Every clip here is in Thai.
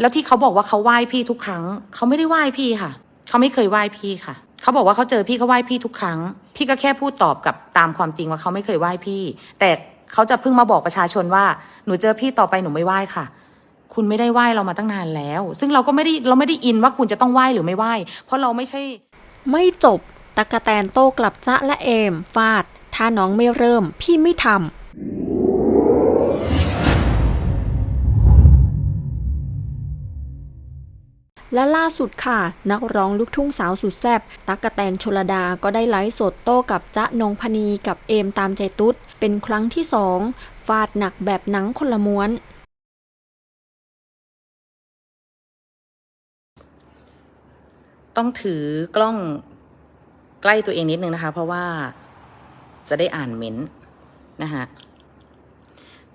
แล้วที่เขาบอกว่าเขาไหว้พี่ทุกครั้ง เขาไม่ได้ไหว้พี่ค่ะ เขาไม่เคยไหว้พี่ค่ะ เขาบอกว่าเขาเจอพี่เขาไหว้พี่ทุกครั้ง พี่ก็แค่พูดตอบกับตามความจริงว่าเขาไม่เคยไหว้พี่ แต่เขาจะเพิ่งมาบอกประชาชนว่าหนูเจอพี่ต่อไปหนูไม่ไหว้ค่ะ คุณไม่ได้ไหว้เรามาตั้งนานแล้ว ซึ่งเราก็ไม่ได้เราไม่ได้อินว่าคุณจะต้องไหว้หรือไม่ไหว้ เพราะเราไม่ใช่ ไม่จบตะกะแตนโต้กลับจะและเอม ฟาด ถ้าน้องไม่เริ่ม พี่ไม่ทำ และล่าสุดค่ะ นักร้องลูกทุ่งสาวสุดแซ่บตั๊กกะแตนชลดาก็ได้ไลฟ์สดโต้กับจ๊ะนงพนีกับเอมตามใจตุ๊ด เป็นครั้งที่สองฟาดหนักแบบหนังคนละม้วน ต้องถือกล้องใกล้ตัวเองนิดนึงนะคะ เพราะว่าจะได้อ่านเม้นต์นะคะ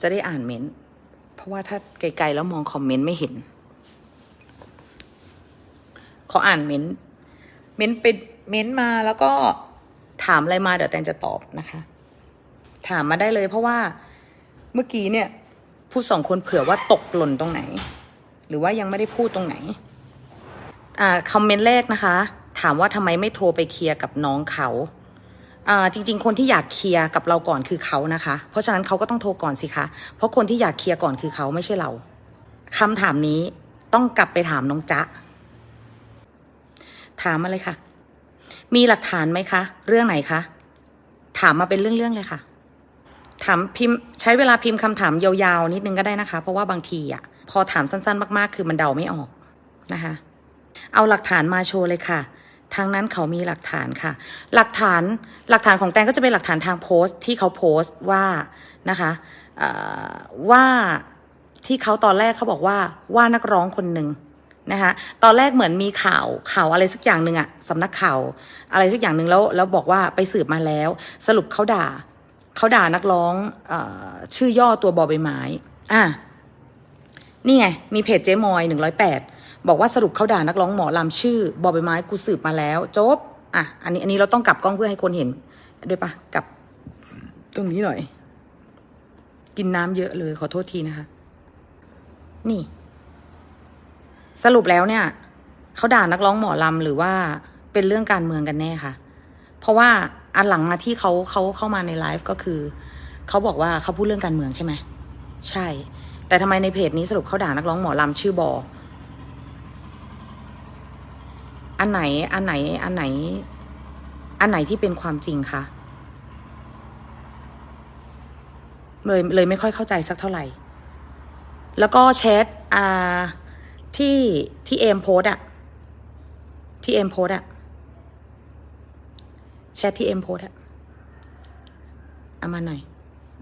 จะได้อ่านเม้นต์เพราะว่าถ้าไกลๆแล้วมองคอมเมนต์ไม่เห็น ขออ่านเม้นต์เม้นต์เป็นเม้นต์มาแล้วก็ถามอะไรมาเดี๋ยวแตนจะตอบนะคะ ถามมาได้เลยเพราะว่าเมื่อกี้เนี่ยพูดสองคนเผื่อว่าตกหล่นตรงไหน หรือว่ายังไม่ได้พูดตรงไหนอ่าคอมเมนต์แรกนะคะ ถามว่าทำไมไม่โทรไปเคลียร์กับน้องเขาอ่าจริง ๆ คนที่อยากเคลียร์กับเราก่อนคือเขานะคะ เพราะฉะนั้นเขาก็ต้องโทรก่อนสิคะเพราะคนที่อยากเคลียร์ก่อนคือเขาไม่ใช่เราคำถามนี้ต้องกลับไปถามน้องจ๊ะ ถามมาเลยค่ะ มีหลักฐานไหมคะ เรื่องไหนคะ ถามมาเป็นเรื่องๆเลยค่ะ ถามพิมพ์ใช้เวลาพิมพ์คำถามยาวๆนิดนึงก็ได้นะคะ เพราะว่าบางทีอะ พอถามสั้นๆ มากๆ คือมันเดาไม่ออกนะคะ เอาหลักฐานมาโชว์เลยค่ะทางนั้นเขามีหลักฐานค่ะ หลักฐานหลักฐานของแตงก็จะเป็นหลักฐานทางโพสต์ที่เขาโพสต์ว่านะคะว่าที่เขาตอนแรกเขาบอกว่าว่านักร้องคนหนึ่ง นะคะตอนแรกเหมือนมีข่าวข่าวอะไรสักอย่างหนึ่งอะสำนักข่าวอะไรสักอย่างหนึ่งแล้วแล้วบอกว่าไปสืบมาแล้ว สรุปเขาด่าเขาด่านักร้องออชื่อย่อตัวบอใบไม้อะนี่ไง มีเพจเจ๊มอยหนึ่งร้อยแปดบอกว่าสรุปเขาด่านักร้องหมอลำชื่อบอใบไม้กูสืบมาแล้วจบอะอันนี้อันนี้เราต้องกลับกล้องเพื่อให้คนเห็นด้วยปะกลับตรงนี้หน่อย กินน้ำเยอะเลยขอโทษทีนะคะ นี่ สรุปแล้วเนี่ยเขาด่านักร้องหมอลำหรือว่าเป็นเรื่องการเมืองกันแน่ค่ะ เพราะว่าอันหลังมาที่เขาเขาเข้ามาในไลฟ์ก็คือเขาบอกว่าเขาพูดเรื่องการเมืองใช่ไหมใช่ แต่ทำไมในเพจนี้สรุปเขาด่านักร้องหมอลำชื่อบออันไหนอันไหนอันไหน อันไหนที่เป็นความจริงคะเลยเลยไม่ค่อยเข้าใจสักเท่าไหร่ แล้วก็แชทอ่า ที่ที่เอมโพสอะที่เอมโพสอะแชทที่เอมโพสอะเอามาหน่อย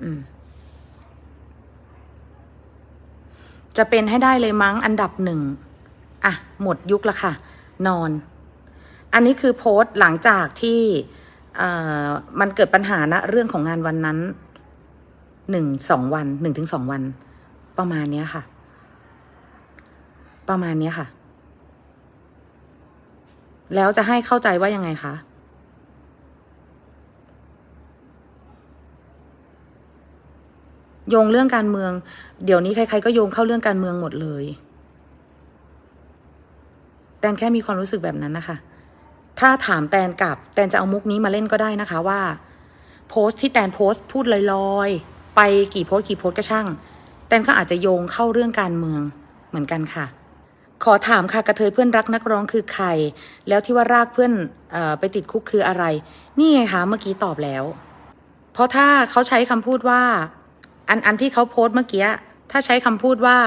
อืม จะเป็นให้ได้เลยมั้งอันดับหนึ่งอะ หมดยุคละค่ะ นอน อันนี้คือโพสต์หลังจากที่เอ่อมันเกิดปัญหานะเรื่องของงานวันนั้นหนึ่งสองวันหนึ่งถึงสองวัน ประมาณเนี้ยค่ะ ประมาณนี้ค่ะ แล้วจะให้เข้าใจว่ายังไงคะโยงเรื่องการเมือง เดี๋ยวนี้ใครๆก็โยงเข้าเรื่องการเมืองหมดเลย แตนแค่มีความรู้สึกแบบนั้นนะคะ ถ้าถามแตนกลับแตนจะเอามุกนี้มาเล่นก็ได้นะคะว่า โพสต์ที่แตนโพสต์พูดลอยๆ ไปกี่โพสต์กี่โพสต์ก็ช่าง แตนก็อาจจะโยงเข้าเรื่องการเมืองเหมือนกันค่ะ ขอถามค่ะกระเทยเพื่อนรักนักร้องคือใคร แล้วที่ว่ารากเพื่อนอไปติดคุกคืออะไร นี่ไงคะเมื่อกี้ตอบแล้ว เพราะถ้าเขาใช้คำพูดว่า อันอันที่เขาโพสต์เมื่อกี้ถ้าใช้คำพูดว่า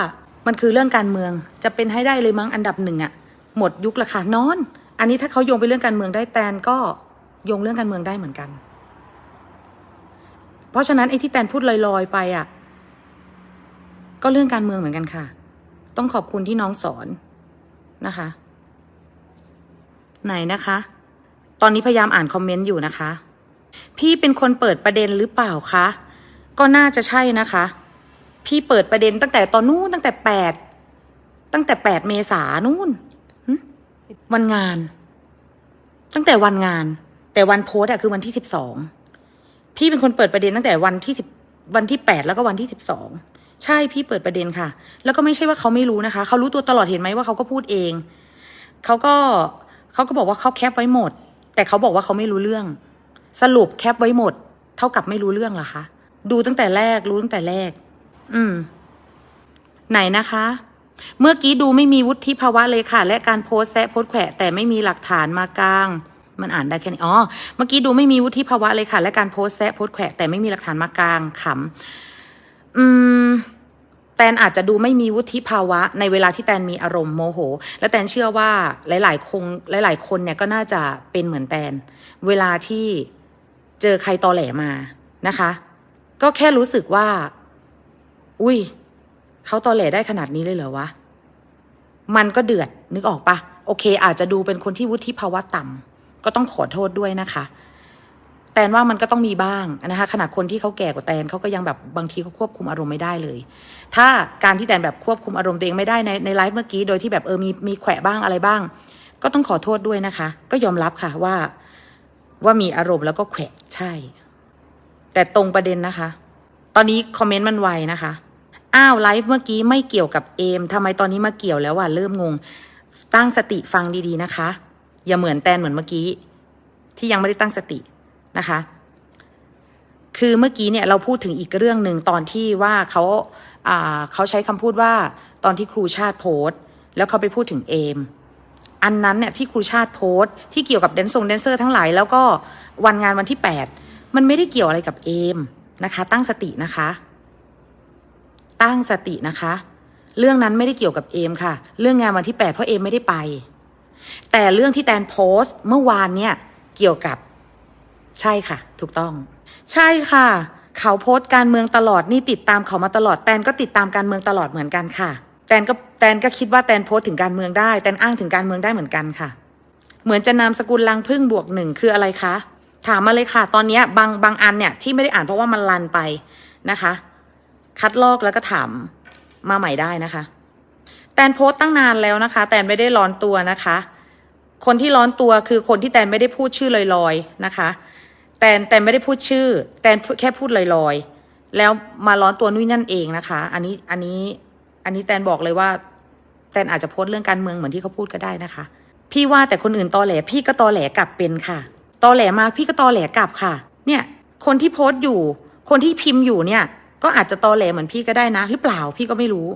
มันคือเรื่องการเมือง จะเป็นให้ได้เลยมั้งอันดับหนึ่งอะหมดยุคละค่ะนอน อันนี้ถ้าเขาโยงไปเรื่องการเมืองได้แตนก็โยงเรื่องการเมืองได้เหมือนกัน เพราะฉะนั้นไอ้ที่แตนพูดลอยๆไปอะก็เรื่องการเมืองเหมือนกันค่ะ ต้องขอบคุณที่น้องสอนนะคะ ไหนนะคะ ตอนนี้พยายามอ่านคอมเมนต์อยู่นะคะ พี่เป็นคนเปิดประเด็นหรือเปล่าคะ ก็น่าจะใช่นะคะ พี่เปิดประเด็นตั้งแต่ตอนนู้นตั้งแต่แปดตั้งแต่แปดเมษานู่นวันงาน ตั้งแต่วันงาน แต่วันโพสต์อะคือวันที่สิบสองพี่เป็นคนเปิดประเด็นตั้งแต่วันที่สิบวันที่แปดแล้วก็วันที่สิบสอง ใช่พี่เปิดประเด็นค่ะ แล้วก็ไม่ใช่ว่าเขาไม่รู้นะคะ เขารู้ตัวตลอดเห็นไหมว่าเขาก็พูดเอง เขาก็เขาก็บอกว่าเขาแคปไว้หมด แต่เขาบอกว่าเขาไม่รู้เรื่อง สรุปแคปไว้หมด เท่ากับไม่รู้เรื่องเหรอคะดูตั้งแต่แรกรู้ตั้งแต่แรก อืม ไหนนะคะ เมื่อกี้ดูไม่มีวุฒิภาวะเลยค่ะ และการโพสแซะโพสแขวะแต่ไม่มีหลักฐานมากลาง มันอ่านได้แค่นี้อ๋อเมื่อกี้ดูไม่มีวุฒิภาวะเลยค่ะ และการโพสแซะโพสแขวะแต่ไม่มีหลักฐานมากลางขำอืม ตนอาจจะดูไม่มีวุฒิภาวะในเวลาที่แตนมีอารมณ์โมโห และแตนเชื่อว่าหลาย ๆ คงหลาย ๆ คนเนี่ยก็น่าจะเป็นเหมือนแตน เวลาที่เจอใครตอแหลมานะคะ ก็แค่รู้สึกว่า อุ้ยเขาตอแหลได้ขนาดนี้เลยเหรอวะ มันก็เดือดนึกออกปะโอเค อาจจะดูเป็นคนที่วุฒิภาวะต่ำก็ต้องขอโทษด้วยนะคะ แตนว่ามันก็ต้องมีบ้างนะคะขนาดคนที่เขาแก่กว่าแตนเขาก็ยังแบบบางทีเขาควบคุมอารมณ์ไม่ได้เลย ถ้าการที่แตนแบบควบคุมอารมณ์ตัวเองไม่ได้ในในไลฟ์เมื่อกี้โดยที่แบบเออมีมีแขวะบ้างอะไรบ้าง ก็ต้องขอโทษด้วยนะคะ ก็ยอมรับค่ะว่า ว่ามีอารมณ์แล้วก็แขวะใช่ แต่ตรงประเด็นนะคะ ตอนนี้คอมเมนต์มันไวนะคะอ้าวไลฟ์เมื่อกี้ไม่เกี่ยวกับเอมทำไมตอนนี้มาเกี่ยวแล้วว่ะเริ่มงง ตั้งสติฟังดีๆนะคะ อย่าเหมือนแตนเหมือนเมื่อกี้ ที่ยังไม่ได้ตั้งสติ นะคะ คือเมื่อกี้เนี่ยเราพูดถึงอีกเรื่องหนึ่งตอนที่ว่าเขาเขาใช้คำพูดว่าตอนที่ครูชาติโพสต์แล้วเขาไปพูดถึงเอมอันนั้นเนี่ยที่ครูชาติโพสต์ที่เกี่ยวกับแดนซงแดนเซอร์ทั้งหลายแล้วก็วันงานวันที่ 8 มันไม่ได้เกี่ยวอะไรกับเอมนะคะ ตั้งสตินะคะ ตั้งสตินะคะ เรื่องนั้นไม่ได้เกี่ยวกับเอมค่ะ เรื่องงานวันที่ 8 เพราะเอมไม่ได้ไป แต่เรื่องที่แตนโพสต์เมื่อวานเนี่ยเกี่ยวกับ ใช่ค่ะ ถูกต้อง ใช่ค่ะ เขาโพสต์การเมืองตลอดนี่ติดตามเขามาตลอดแตนก็ติดตามการเมืองตลอดเหมือนกันค่ะ แตนก็แตนก็คิดว่าแตนโพสต์ถึงการเมืองได้แตนอ้างถึงการเมืองได้เหมือนกันค่ะ เหมือนจะนามสกุลลังพึ่งบวกหนึ่งคืออะไรคะถามมาเลยค่ะ ตอนนี้บางบางอันเนี่ยที่ไม่ได้อ่านเพราะว่ามันลันไปนะคะ คัดลอกแล้วก็ถามมาใหม่ได้นะคะแตนโพสต์ตั้งนานแล้วนะคะ แตนไม่ได้ร้อนตัวนะคะ คนที่ร้อนตัวคือคนที่แตนไม่ได้พูดชื่อลอยๆนะคะ แตนแตนไม่ได้พูดชื่อ แตนแค่พูดลอยๆ แล้วมาร้อนตัวนุ้ยนั่นเองนะคะ อันนี้อันนี้อันนี้แตนบอกเลยว่า แตนอาจจะโพสต์เรื่องการเมืองเหมือนที่เขาพูดก็ได้นะคะ พี่ว่าแต่คนอื่นตอแหลพี่ก็ตอแหลกลับเป็นค่ะ ตอแหลมาพี่ก็ตอแหลกลับค่ะ เนี่ย คนที่โพสต์อยู่ คนที่พิมพ์อยู่เนี่ย ก็อาจจะตอแหลเหมือนพี่ก็ได้นะ หรือเปล่าพี่ก็ไม่รู้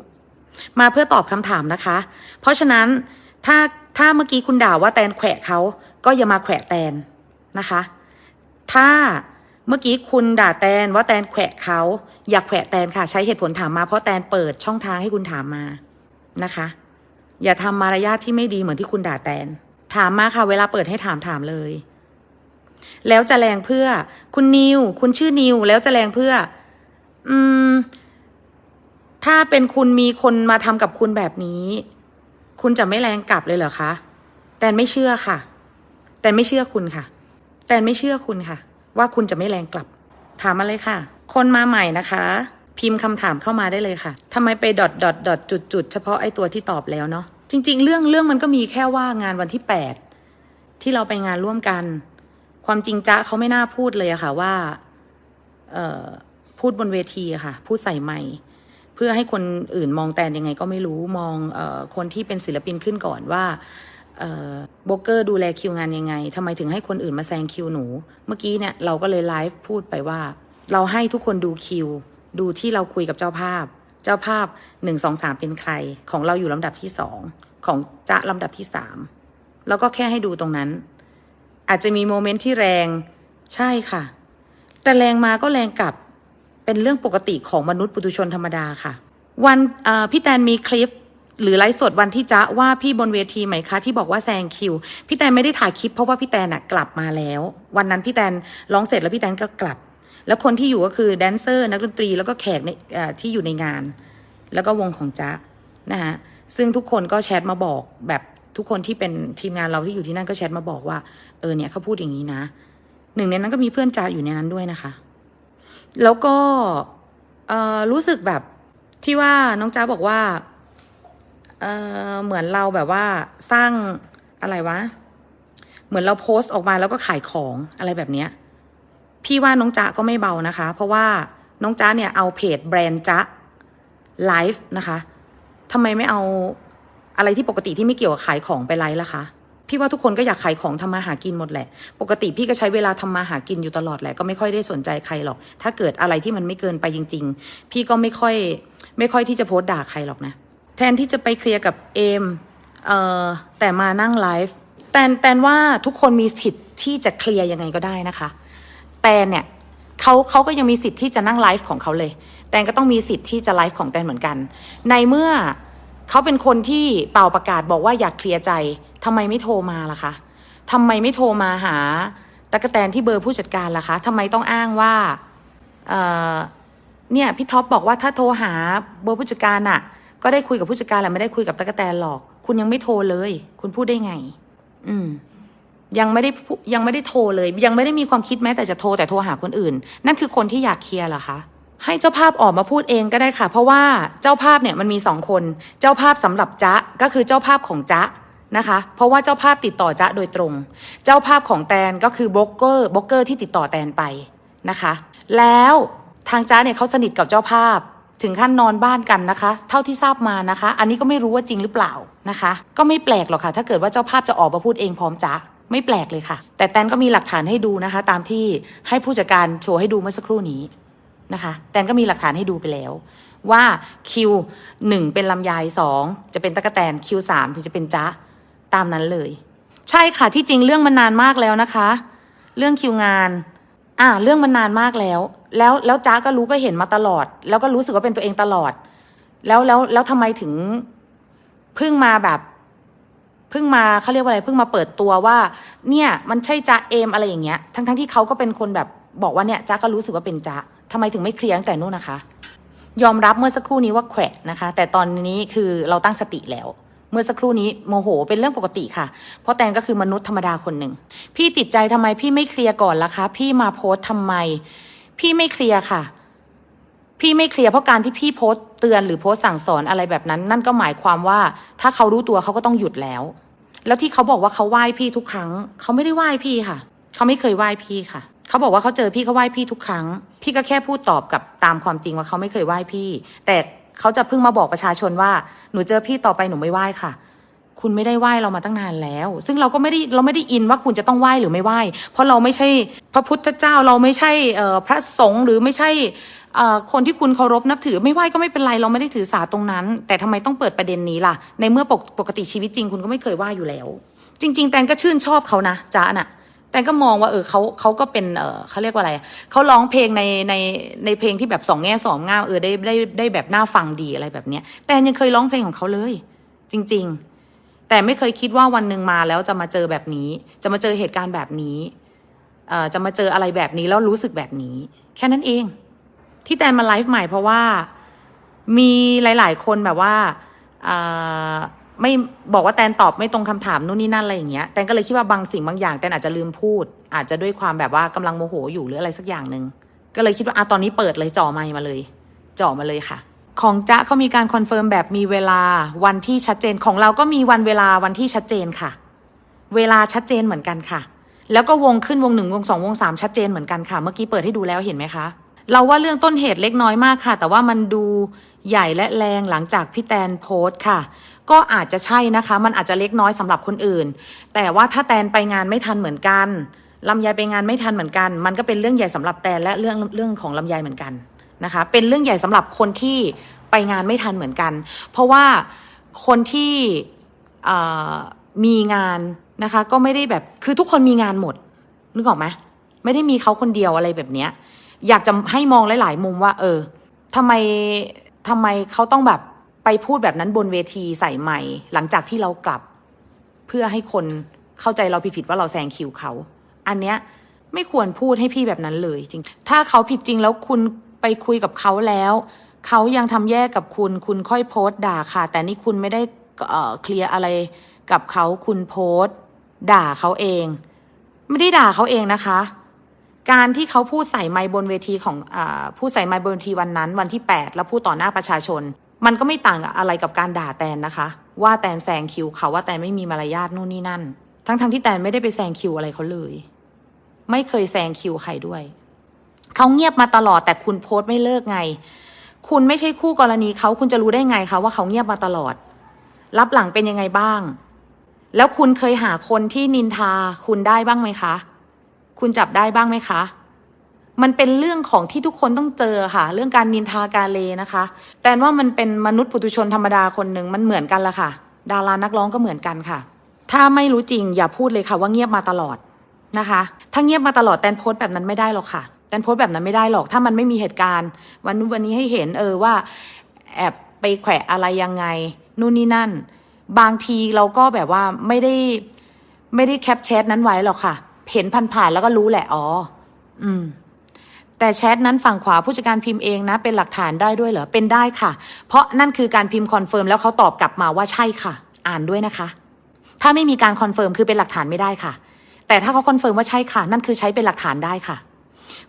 มาเพื่อตอบคำถามนะคะ เพราะฉะนั้นถ้าถ้าเมื่อกี้คุณด่าว่าแตนแขวะเขาก็อย่ามาแขวะแตนนะคะ ถ้าเมื่อกี้คุณด่าแตนว่าแตนแขวะเขาอย่าแขวะแตนค่ะ ใช้เหตุผลถามมาเพราะแตนเปิดช่องทางให้คุณถามมานะคะ อย่าทำมารยาทที่ไม่ดีเหมือนที่คุณด่าแตน ถามมาค่ะ เวลาเปิดให้ถามถามเลย แล้วจะแรงเพื่อ คุณนิว คุณชื่อนิว แล้วจะแรงเพื่อ อืม ถ้าเป็นคุณมีคนมาทำกับคุณแบบนี้ คุณจะไม่แรงกลับเลยเหรอคะแตนไม่เชื่อค่ะ แตนไม่เชื่อคุณค่ะ แตนไม่เชื่อคุณค่ะ ว่าคุณจะไม่แรงกลับ ถามมาเลยค่ะ คนมาใหม่นะคะ พิมพ์คำถามเข้ามาได้เลยค่ะทำไมไปดอทดอทดอทจุดจุดเฉพาะไอ้ตัวที่ตอบแล้วเนาะจริง ๆ เรื่องเรื่องมันก็มีแค่ว่างานวันที่แปดที่เราไปงานร่วมกัน ความจริงจ้าเขาไม่น่าพูดเลยอะค่ะว่าเอ่อพูดบนเวทีค่ะ พูดใส่ไมค์เพื่อให้คนอื่นมองแตนยังไงก็ไม่รู้มองเออคนที่เป็นศิลปินขึ้นก่อนว่า โบกเกอร์ดูแลคิวงานยังไงทำไมถึงให้คนอื่นมาแซงคิวหนู เมื่อกี้เนี่ยเราก็เลยไลฟ์พูดไปว่า เราให้ทุกคนดูคิว ดูที่เราคุยกับเจ้าภาพ เจ้าภาพหนึ่งสองสามเป็นใคร ของเราอยู่ลำดับที่สองของจ๊ะลำดับที่สามแล้วก็แค่ให้ดูตรงนั้น อาจจะมีโมเมนต์ที่แรงใช่ค่ะ แต่แรงมาก็แรงกลับเป็นเรื่องปกติของมนุษย์ปุถุชนธรรมดาค่ะ วันพี่แตนมีคลิป หรือไลฟ์สดวันที่จ๊ะว่าพี่บนเวทีไหมคะที่บอกว่าแซงคิว พี่แตนไม่ได้ถ่ายคลิปเพราะว่าพี่แตนอะกลับมาแล้ว วันนั้นพี่แตนร้องเสร็จแล้วพี่แตนก็กลับ แล้วคนที่อยู่ก็คือแดนเซอร์นักดนตรีแล้วก็แขกในที่อยู่ในงาน แล้วก็วงของจ๊ะนะฮะซึ่งทุกคนก็แชทมาบอกแบบทุกคนที่เป็นทีมงานเราที่อยู่ที่นั่นก็แชทมาบอกว่าเออเนี่ยเขาพูดอย่างนี้นะ หนึ่งในนั้นก็มีเพื่อนจ๊ะอยู่ในนั้นด้วยนะคะ แล้วก็เออรู้สึกแบบที่ว่าน้องจ๊ะบอกว่า ออเหมือนเราแบบว่าสร้างอะไรวะ เหมือนเราโพสต์ออกมาแล้วก็ขายของอะไรแบบเนี้ย พี่ว่าน้องจ๊ะก็ไม่เบานะคะ เพราะว่าน้องจ๊ะเนี่ยเอาเพจแบรนด์จ๊ะไลฟ์นะคะทำไมไม่เอาอะไรที่ปกติที่ไม่เกี่ยวกับขายของไปไลฟ์ล่ะคะพี่ว่าทุกคนก็อยากขายของทำมาหากินหมดแหละ ปกติพี่ก็ใช้เวลาทำมาหากินอยู่ตลอดแหละ ก็ไม่ค่อยได้สนใจใครหรอก ถ้าเกิดอะไรที่มันไม่เกินไปจริง ๆ พี่ก็ไม่ค่อย ไม่ค่อยที่จะโพสต์ด่าใครหรอกนะ แทนที่จะไปเคลียร์กับเอมเอ่อแต่มานั่งไลฟ์แตนแตนว่าทุกคนมีสิทธิ์ที่จะเคลียร์ยังไงก็ได้นะคะแตนเนี่ยเขาเขาก็ยังมีสิทธิ์ที่จะนั่งไลฟ์ของเขาเลย แตนก็ต้องมีสิทธิ์ที่จะไลฟ์ของแตนเหมือนกัน ในเมื่อเขาเป็นคนที่เป่าประกาศบอกว่าอยากเคลียร์ใจทำไมไม่โทรมาล่ะคะทำไมไม่โทรมาหาตะกะแตนที่เบอร์ผู้จัดการล่ะคะทำไมต้องอ้างว่าเอ่อเนี่ยพี่ท็อปบอกว่าถ้าโทรหาเบอร์ผู้จัดการอะ ก็ได้คุยกับผู้จัดการแหละไม่ได้คุยกับตะกะแตนหรอก คุณยังไม่โทรเลย คุณพูดได้ไง อืม ยังไม่ได้ยังไม่ได้โทรเลย ยังไม่ได้มีความคิดแม้แต่จะโทรแต่โทรหาคนอื่น นั่นคือคนที่อยากเคลียร์เหรอคะให้เจ้าภาพออกมาพูดเองก็ได้ค่ะ เพราะว่าเจ้าภาพเนี่ยมันมีสองคน เจ้าภาพสำหรับจ๊ะก็คือเจ้าภาพของจ๊ะนะคะ เพราะว่าเจ้าภาพติดต่อจ๊ะโดยตรง เจ้าภาพของแตนก็คือบล็อกเกอร์บล็อกเกอร์ที่ติดต่อแตนไปนะคะ แล้วทางจ๊ะเนี่ยเขาสนิทกับเจ้าภาพ ถึงขั้นนอนบ้านกันนะคะ เท่าที่ทราบมานะคะ อันนี้ก็ไม่รู้ว่าจริงหรือเปล่านะคะ ก็ไม่แปลกหรอกค่ะ ถ้าเกิดว่าเจ้าภาพจะออกมาพูดเองพร้อมจ๊ะไม่แปลกเลยค่ะ แต่แตนก็มีหลักฐานให้ดูนะคะ ตามที่ให้ผู้จัดการโชว์ให้ดูเมื่อสักครู่นี้นะคะ แตนก็มีหลักฐานให้ดูไปแล้ว ว่าคิวหนึ่งเป็นลำไยสองจะเป็นตะกะแตนคิวสามถึงจะเป็นจ๊ะตามนั้นเลย ใช่ค่ะที่จริงเรื่องมันนานมากแล้วนะคะ เรื่องคิวงาน อ่าเรื่องมันนานมากแล้ว แล้วแล้วจ้าก็รู้ก็เห็นมาตลอด แล้วก็รู้สึกว่าเป็นตัวเองตลอด แล้วแล้วแล้วทำไมถึงเพิ่งมาแบบเพิ่งมาเขาเรียกว่าอะไรเพิ่งมาเปิดตัวว่า เนี่ยมันใช่จ้าเอมอะไรอย่างเงี้ย ทั้งทั้งที่เขาก็เป็นคนแบบบอกว่าเนี่ยจ้าก็รู้สึกว่าเป็นจ้าทำไมถึงไม่เคลียร์ตั้งแต่นู้นนะคะ ยอมรับเมื่อสักครู่นี้ว่าแขวะนะคะ แต่ตอนนี้คือเราตั้งสติแล้ว เมื่อสักครู่นี้โมโหเป็นเรื่องปกติค่ะ เพราะแตนก็คือมนุษย์ธรรมดาคนหนึ่ง พี่ติดใจทำไมพี่ไม่เคลียร์ก่อนล่ะคะ พี่มาโพสต์ทำไม พี่ไม่เคลียร์ค่ะ พี่ไม่เคลียร์เพราะการที่พี่โพสต์เตือนหรือโพสต์สั่งสอนอะไรแบบนั้น นั่นก็หมายความว่า ถ้าเขารู้ตัวเขาก็ต้องหยุดแล้ว แล้วที่เขาบอกว่าเขาไหว้พี่ทุกครั้ง เขาไม่ได้ไหว้พี่ค่ะ เขาไม่เคยไหว้พี่ค่ะเขาบอกว่าเขาเจอพี่เขาไหว้พี่ทุกครั้ง พี่ก็แค่พูดตอบกับตามความจริงว่าเขาไม่เคยไหว้พี่ แต่ เขาจะเพิ่งมาบอกประชาชนว่าหนูเจอพี่ต่อไปหนูไม่ไหว้ค่ะ คุณไม่ได้ไหว้เรามาตั้งนานแล้ว ซึ่งเราก็ไม่ได้เราไม่ได้อินว่าคุณจะต้องไหว้หรือไม่ไหว้ เพราะเราไม่ใช่พระพุทธเจ้าเราไม่ใช่พระสงฆ์หรือไม่ใช่คนที่คุณเคารพนับถือไม่ไหว้ก็ไม่เป็นไรเราไม่ได้ถือสาตรงนั้น แต่ทำไมต้องเปิดประเด็นนี้ล่ะ ในเมื่อปกปกติชีวิตจริง คุณก็ไม่เคยไหว้อยู่แล้ว จริง ๆ แตนก็ชื่นชอบเขานะจ๊ะน่ะ แตนก็มองว่าเออเขาเขาก็เป็นเออเขาเรียกว่าอะไรเขาร้องเพลงในในในเพลงที่แบบสองแง่สองงามเออได้ได้ได้แบบน่าฟังดีอะไรแบบเนี้ย แตนยังเคยร้องเพลงของเขาเลย จริง ๆ แต่ไม่เคยคิดว่าวันหนึ่งมาแล้วจะมาเจอแบบนี้ จะมาเจอเหตุการณ์แบบนี้เอ่อจะมาเจออะไรแบบนี้แล้วรู้สึกแบบนี้ แค่นั้นเอง ที่แตนมาไลฟ์ใหม่เพราะว่ามีหลาย ๆ คนแบบว่าอ่า ไม่บอกว่าแตนตอบไม่ตรงคำถามนู่นนี่นั่นอะไรอย่างเงี้ยแตนก็เลยคิดว่าบางสิ่งบางอย่างแตนอาจจะลืมพูด อาจจะด้วยความแบบว่ากำลังโมโหอยู่หรืออะไรสักอย่างหนึ่งก็เลยคิดว่าอะตอนนี้เปิดเลยจ่อไมมาเลยจ่อมาเลยค่ะ ของจ๊ะเขามีการคอนเฟิร์มแบบมีเวลาวันที่ชัดเจนของเราก็มีวันเวลาวันที่ชัดเจนค่ะ เวลาชัดเจนเหมือนกันค่ะ แล้วก็วงขึ้นวงหนึ่งวงสองวงสามชัดเจนเหมือนกันค่ะ เมื่อกี้เปิดให้ดูแล้วเห็นไหมคะเราว่าเรื่องต้นเหตุเล็กน้อยมากค่ะ แต่ว่ามันดู ใหญ่และแรงหลังจากพี่แตนโพสต์ค่ะ ก็อาจจะใช่นะคะ มันอาจจะเล็กน้อยสำหรับคนอื่น แต่ว่าถ้าแตนไปงานไม่ทันเหมือนกันลำไยไปงานไม่ทันเหมือนกัน มันก็เป็นเรื่องใหญ่สำหรับแตนและเรื่องเรื่องของลำไยเหมือนกันนะคะ เป็นเรื่องใหญ่สำหรับคนที่ไปงานไม่ทันเหมือนกัน เพราะว่าคนที่มีงานนะคะก็ไม่ได้แบบคือทุกคนมีงานหมดนึกออกไหมไม่ได้มีเขาคนเดียวอะไรแบบเนี้ยอยากจะให้มองหลาย ๆ มุมว่า เออทำไม ทำไมเขาต้องแบบไปพูดแบบนั้นบนเวทีใส่ใหม่ หลังจากที่เรากลับ เพื่อให้คนเข้าใจเราผิดๆว่าเราแซงคิวเขา อันเนี้ยไม่ควรพูดให้พี่แบบนั้นเลยจริง ถ้าเขาผิดจริงแล้วคุณไปคุยกับเขาแล้ว เขายังทำแย่กับคุณ คุณค่อยโพสต์ด่าค่ะ แต่นี่คุณไม่ได้เอ่อเคลียร์อะไรกับเขาคุณโพสต์ ด่าเขาเอง ไม่ได้ด่าเขาเองนะคะ การที่เขาพูดใส่ไมค์บนเวทีของอาพูดใส่ไมค์บนเวทีวันนั้น วันที่ 8 แล้วพูดต่อหน้าประชาชน มันก็ไม่ต่างอะไรกับการด่าแตนนะคะ ว่าแตนแซงคิวเขาว่าแตนไม่มีมารยาทนู่นนี่นั่น ทั้งๆทที่แตนไม่ได้ไปแซงคิวอะไรเขาเลย ไม่เคยแซงคิวใครด้วยเขาเงียบมาตลอดแต่คุณโพสต์ไม่เลิกไง คุณไม่ใช่คู่กรณีเขาคุณจะรู้ได้ไงคะว่าเขาเงียบมาตลอด รับหลังเป็นยังไงบ้าง แล้วคุณเคยหาคนที่นินทาคุณได้บ้างไหมคะ คุณจับได้บ้างไหมคะ มันเป็นเรื่องของที่ทุกคนต้องเจอค่ะ เรื่องการนินทาการเลนะคะ แต่ว่ามันเป็นมนุษย์ปุถุชนธรรมดาคนหนึ่งมันเหมือนกันละค่ะ ดารานักร้องก็เหมือนกันค่ะ ถ้าไม่รู้จริงอย่าพูดเลยค่ะ ว่าเงียบมาตลอดนะคะ ถ้าเงียบมาตลอดแตนโพสต์แบบนั้นไม่ได้หรอกค่ะแตนโพสต์แบบนั้นไม่ได้หรอก ถ้ามันไม่มีเหตุการณ์ วันนู้นวันนี้ให้เห็นเออว่า แอบไปแขวะอะไรยังไง นู่นนี่นั่น บางทีเราก็แบบว่าไม่ได้ไม่ได้แคปแชทนั้นไว้หรอกค่ะ เห็นผ่านๆแล้วก็รู้แหละ อ๋อ อืม แต่แชทนั้นฝั่งขวาผู้จัดการพิมพ์เองนะ เป็นหลักฐานได้ด้วยเหรอ เป็นได้ค่ะ เพราะนั่นคือการพิมพ์คอนเฟิร์มแล้วเขาตอบกลับมาว่าใช่ค่ะ อ่านด้วยนะคะ ถ้าไม่มีการคอนเฟิร์มคือเป็นหลักฐานไม่ได้ค่ะ แต่ถ้าเขาคอนเฟิร์มว่าใช่ค่ะ นั่นคือใช้เป็นหลักฐานได้ค่ะ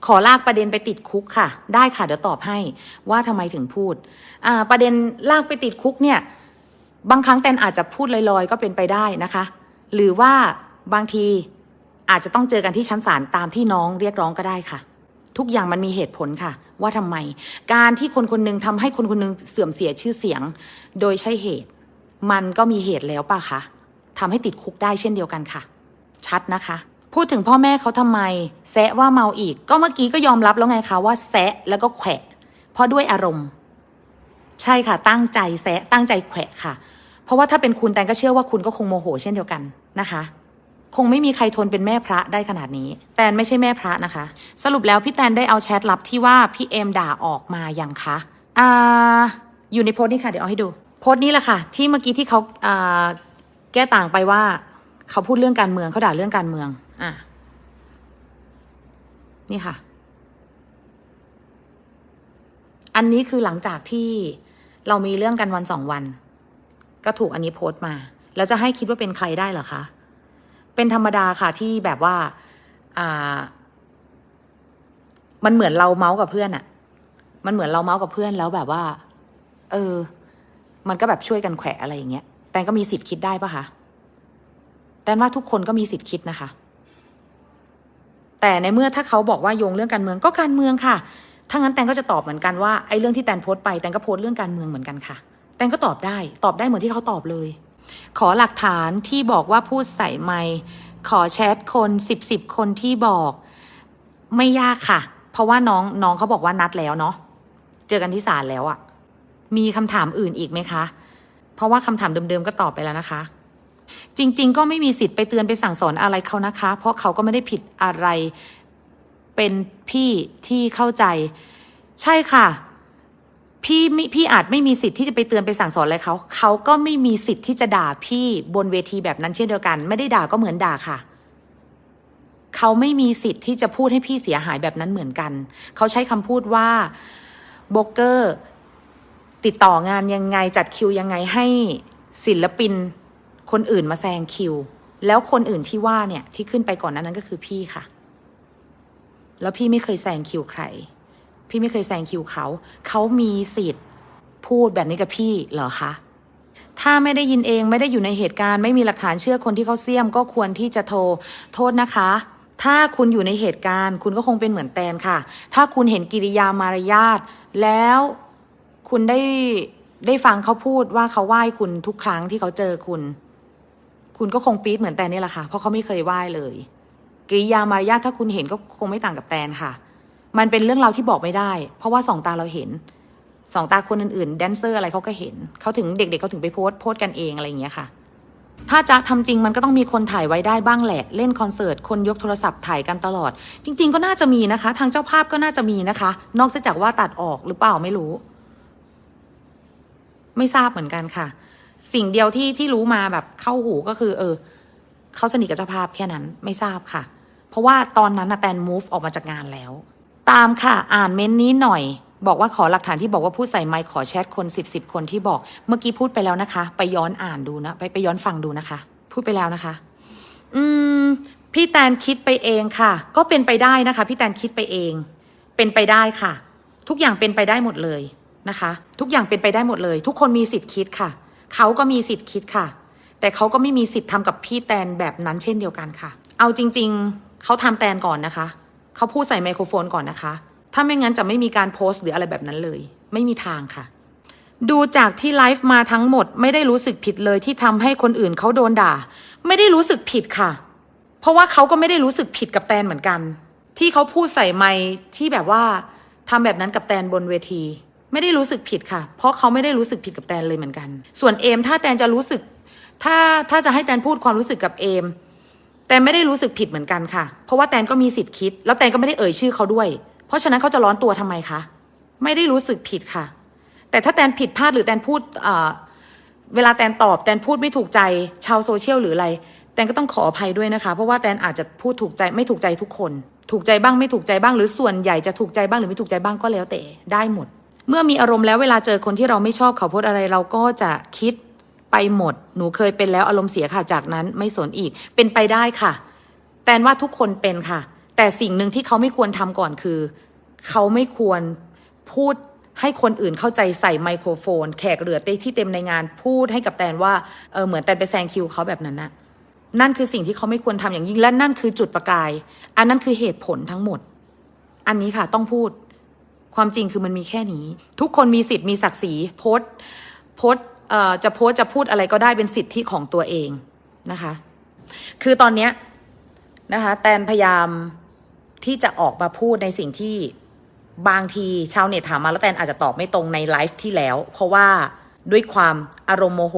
ขอลากประเด็นไปติดคุกค่ะ ได้ค่ะ เดี๋ยวตอบให้ ว่าทำไมถึงพูด อ่า ประเด็นลากไปติดคุกเนี่ย บางครั้งแตนอาจจะพูดลอยๆ ก็เป็นไปได้นะคะ หรือว่าบางที อาจจะต้องเจอกันที่ชั้นศาลตามที่น้องเรียกร้องก็ได้ค่ะ ทุกอย่างมันมีเหตุผลค่ะ ว่าทำไม การที่คนคนหนึงทำให้คนคนหนึงเสื่อมเสียชื่อเสียง โดยใช่เหตุ มันก็มีเหตุแล้วป่ะคะทำให้ติดคุกได้เช่นเดียวกันค่ะ ชัดนะคะ พูดถึงพ่อแม่เขาทำไมแซะว่าเมาอีก ก็เมื่อกี้ก็ยอมรับแล้วไงคะว่าแซะแล้วก็แขวะเพราะด้วยอารมณ์ ใช่ค่ะ ตั้งใจแซะตั้งใจแขวะค่ะ เพราะว่าถ้าเป็นคุณแตนก็เชื่อว่าคุณก็คงโมโห เช่นเดียวกันนะคะ คงไม่มีใครทนเป็นแม่พระได้ขนาดนี้ แตนไม่ใช่แม่พระนะคะ สรุปแล้วพี่แตนได้เอาแชทลับที่ว่าพี่เอมด่าออกมาอยังคะอ่าอยู่ในโพสต์นี้ค่ะเดี๋ยวเอาให้ดู โพสต์นี้แหละค่ะ ที่เมื่อกี้ที่เขาอ่าแก้ต่างไปว่า เขาพูดเรื่องการเมืองเขาด่าเรื่องการเมืองอะนี่ค่ะ อันนี้คือหลังจากที่เรามีเรื่องกันวันสองวัน ก็ถูกอันนี้โพสต์มา แล้วจะให้คิดว่าเป็นใครได้เหรอคะ เป็นธรรมดาค่ะที่แบบว่า อ่า มันเหมือนเราเมาส์กับเพื่อนอะมันเหมือนเราเมาส์กับเพื่อนแล้วแบบว่า เออ มันก็แบบช่วยกันแขวะอะไรอย่างเงี้ย แตนก็มีสิทธิ์คิดได้ปะคะ แตนว่าทุกคนก็มีสิทธิ์คิดนะคะ แต่ในเมื่อถ้าเขาบอกว่าโยงเรื่องการเมืองก็การเมืองค่ะ ถ้างั้นแตนก็จะตอบเหมือนกันว่าไอ้เรื่องที่แตนโพสต์ไปแตนก็โพสต์เรื่องการเมืองเหมือนกันค่ะ แตนก็ตอบได้ ตอบได้เหมือนที่เขาตอบเลย ขอหลักฐานที่บอกว่าพูดใส่ไมค์ขอแชทคนสิบสิบคนที่บอกไม่ยากค่ะ เพราะว่าน้องน้องเขาบอกว่านัดแล้วเนาะเจอกันที่ศาลแล้วอะมีคำถามอื่นอีกไหมคะ เพราะว่าคำถามเดิมๆก็ตอบไปแล้วนะคะ จริง ๆ ก็ไม่มีสิทธิ์ไปเตือนไปสั่งสอนอะไรเขานะคะ เพราะเขาก็ไม่ได้ผิดอะไรเป็นพี่ที่เข้าใจ ใช่ค่ะ พี่ไม่พี่อาจไม่มีสิทธิ์ที่จะไปเตือนไปสั่งสอนอะไรเขาเขาก็ไม่มีสิทธิ์ที่จะด่าพี่บนเวทีแบบนั้นเช่นเดียวกัน ไม่ได้ด่าก็เหมือนด่าค่ะเขาไม่มีสิทธิ์ที่จะพูดให้พี่เสียหายแบบนั้นเหมือนกัน เขาใช้คำพูดว่าโบรกเกอร์ ติดต่องานยังไงจัดคิวยังไงให้ศิลปิน คนอื่นมาแซงคิว แล้วคนอื่นที่ว่าเนี่ยที่ขึ้นไปก่อนหนนั้นก็คือพี่ค่ะ แล้วพี่ไม่เคยแซงคิวใคร พี่ไม่เคยแซงคิวเขา เขามีสิทธิ์พูดแบบนี้กับพี่เหรอคะ ถ้าไม่ได้ยินเองไม่ได้อยู่ในเหตุการณ์ไม่มีหลักฐานเชื่อคนที่เขาเสี่ยม ก็ควรที่จะโทรโทษนะคะ ถ้าคุณอยู่ในเหตุการณ์ คุณก็คงเป็นเหมือนแตนค่ะ ถ้าคุณเห็นกิริยามารยาทแล้วคุณได้ได้ฟังเขาพูดว่าเขาไหว้คุณทุกครั้งที่เขาเจอคุณ คุณก็คงปี๊ดเหมือนแตนนี่แหละค่ะ เพราะเขาไม่เคยไหว้เลย กิริยามารยาทถ้าคุณเห็นก็คงไม่ต่างกับแตนค่ะ มันเป็นเรื่องราวที่บอกไม่ได้ เพราะว่าสองตาเราเห็นสองตาคนอื่นๆแดนเซอร์อะไรเขาก็เห็นเขาถึงเด็กๆเขาถึงไปโพสต์โพสกันเองอะไรอย่างเงี้ยค่ะ ถ้าจะทำจริงมันก็ต้องมีคนถ่ายไว้ได้บ้างแหละ เล่นคอนเสิร์ตคนยกโทรศัพท์ถ่ายกันตลอด จริง ๆ ก็น่าจะมีนะคะ ทางเจ้าภาพก็น่าจะมีนะคะ นอกจากว่าตัดออกหรือเปล่าไม่รู้ ไม่ทราบเหมือนกันค่ะ สิ่งเดียวที่ที่รู้มาแบบเข้าหูก็คือ เออเขาสนิทกับเจ้าภาพแค่นั้นไม่ทราบค่ะ เพราะว่าตอนนั้นนะแตน move ออกมาจากงานแล้ว ตามค่ะอ่านเม้นต์นี้หน่อย บอกว่าขอหลักฐานที่บอกว่าพูดใส่ไมค์ขอแชทคนสิบสิบคนที่บอก เมื่อกี้พูดไปแล้วนะคะ ไปย้อนอ่านดูนะ ไปไปย้อนฟังดูนะคะ พูดไปแล้วนะคะ อืม พี่แตนคิดไปเองค่ะ ก็เป็นไปได้นะคะ พี่แตนคิดไปเอง เป็นไปได้ค่ะ ทุกอย่างเป็นไปได้หมดเลยนะคะ ทุกอย่างเป็นไปได้หมดเลย ทุกคนมีสิทธิ์คิดค่ะ เขาก็มีสิทธิ์คิดค่ะ แต่เขาก็ไม่มีสิทธิ์ทำกับพี่แตนแบบนั้นเช่นเดียวกันค่ะ เอาจริง ๆ เขาทำแตนก่อนนะคะ เขาพูดใส่ไมโครโฟนก่อนนะคะ ถ้าไม่งั้นจะไม่มีการโพสต์หรืออะไรแบบนั้นเลย ไม่มีทางค่ะ ดูจากที่ไลฟ์มาทั้งหมด ไม่ได้รู้สึกผิดเลยที่ทำให้คนอื่นเขาโดนด่า ไม่ได้รู้สึกผิดค่ะ เพราะว่าเขาก็ไม่ได้รู้สึกผิดกับแตนเหมือนกัน ที่เขาพูดใส่ไมที่แบบว่าทำแบบนั้นกับแตนบนเวทีไม่ได้รู้สึกผิดค่ะ เพราะเขาไม่ได้รู้สึกผิดกับแตนเลยเหมือนกัน ส่วนเอมถ้าแตนจะรู้สึก ถ้าถ้าจะให้แตนพูดความรู้สึกกับเอม แตนไม่ได้รู้สึกผิดเหมือนกันค่ะ เพราะว่าแตนก็มีสิทธิ์คิด แล้วแตนก็ไม่ได้เอ่ยชื่อเขาด้วย เพราะฉะนั้นเขาจะร้อนตัวทำไมคะ ไม่ได้รู้สึกผิดค่ะ แต่ถ้าแตนผิดพลาดหรือแตนพูดเวลาแตนตอบแตนพูดไม่ถูกใจชาวโซเชียลหรืออะไร แตนก็ต้องขออภัยด้วยนะคะ เพราะว่าแตนอาจจะพูดถูกใจไม่ถูกใจทุกคน ถูกใจบ้างไม่ถูกใจบ้างหรือส่วนใหญ่จะถูกใจบ้างหรือไม่ถูกใจบ้างก็แล้วแต่ได้หมด เมื่อมีอารมณ์แล้วเวลาเจอคนที่เราไม่ชอบเขาพูดอะไรเราก็จะคิด ไปหมด หนูเคยเป็นแล้วอารมณ์เสียค่ะ จากนั้นไม่สนอีก เป็นไปได้ค่ะ แตนว่าทุกคนเป็นค่ะ แต่สิ่งหนึ่งที่เขาไม่ควรทำก่อนคือ เขาไม่ควรพูดให้คนอื่นเข้าใจใส่ไมโครโฟน แขกเหลือเตที่เต็มในงานพูดให้กับแตนว่าเออเหมือนแตนไปแซงคิวเขาแบบนั้นนะนั่นคือสิ่งที่เขาไม่ควรทำอย่างยิ่งและนั่นคือจุดประกาย อันนั้นคือเหตุผลทั้งหมด อันนี้ค่ะต้องพูด ความจริงคือมันมีแค่นี้ ทุกคนมีสิทธิ์มีศักดิ์ศรีโพส์โพส จะโพสจะพูดอะไรก็ได้เป็นสิทธิของตัวเองนะคะ คือตอนเนี้ยนะคะแตนพยายามที่จะออกมาพูดในสิ่งที่บางทีชาวเน็ตถามมาแล้วแตนอาจจะตอบไม่ตรงในไลฟ์ที่แล้ว เพราะว่าด้วยความอารมณ์โมโห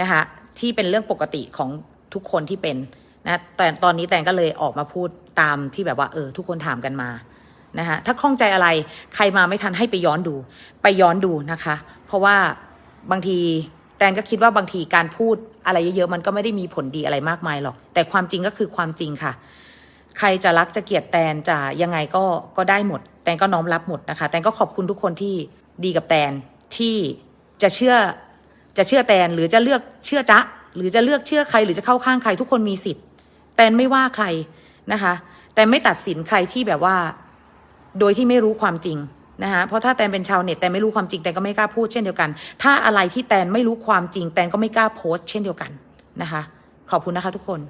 นะคะที่เป็นเรื่องปกติของทุกคนที่เป็นนะแต่ตอนนี้แตนก็เลยออกมาพูดตามที่แบบว่าเออทุกคนถามกันมานะคะถ้าข้องใจอะไรใครมาไม่ทันให้ไปย้อนดู ไปย้อนดูนะคะ เพราะว่า บางทีแตนก็คิดว่าบางทีการพูดอะไรเยอะๆมันก็ไม่ได้มีผลดีอะไรมากมายหรอก แต่ความจริงก็คือความจริงค่ะ ใครจะรักจะเกลียดแตนจะยังไงก็ก็ได้หมด แตนก็น้อมรับหมดนะคะ แตนก็ขอบคุณทุกคนที่ดีกับแตนที่จะเชื่อจะเชื่อแตนหรือจะเลือกเชื่อจ๊ะหรือจะเลือกเชื่อใครหรือจะเข้าข้างใครทุกคนมีสิทธิ์ แตนไม่ว่าใครนะคะ แต่ไม่ตัดสินใครที่แบบว่า โดยที่ไม่รู้ความจริง นะคะเพราะถ้าแตนเป็นชาวเน็ตแตนไม่รู้ความจริงแตนก็ไม่กล้าพูดเช่นเดียวกัน ถ้าอะไรที่แตนไม่รู้ความจริงแตนก็ไม่กล้าโพสต์เช่นเดียวกันนะคะ ขอบคุณนะคะทุกคน